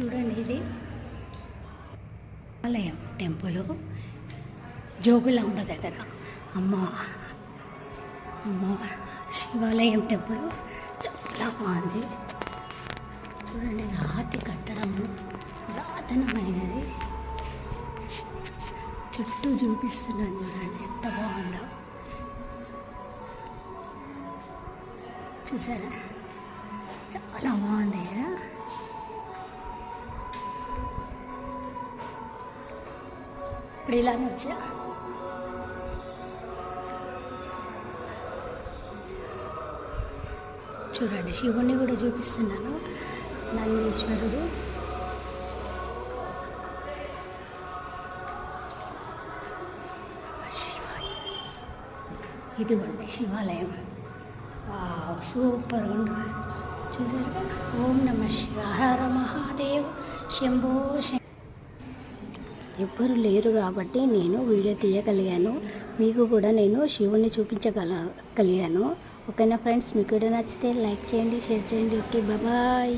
చూడండి ఇది. ఆలయం టెంపుల్. జోగులాంబ దగ్గర. అమ్మ. అమ్మ. శివాలయం టెంపుల్. చాలా బాగుంది. చూడండి రాతి కట్టడం పురాతనమైనది. చుట్టూ చూపిస్తున్నాను చూడండి ఎంత బాగుందో. చూసారా? ఇప్పుడు ఇలా వచ్చా చూడండి శివుణ్ణి కూడా చూపిస్తున్నాను. నందీశ్వరుడు. ఇదిగోండి శివాలయం. సూపర్ ఉండు చూసారు ఓం నమ శివహర మహాదేవ్. శంభో శం ఎవ్వరు లేరు కాబట్టి నేను వీడియో తీయగలిగాను. మీకు కూడా నేను శివుణ్ణి చూపించగల కలిగాను. ఓకేనా ఫ్రెండ్స్? మీకు వీడియో నచ్చితే లైక్ చేయండి షేర్ చేయండి. Okay bye.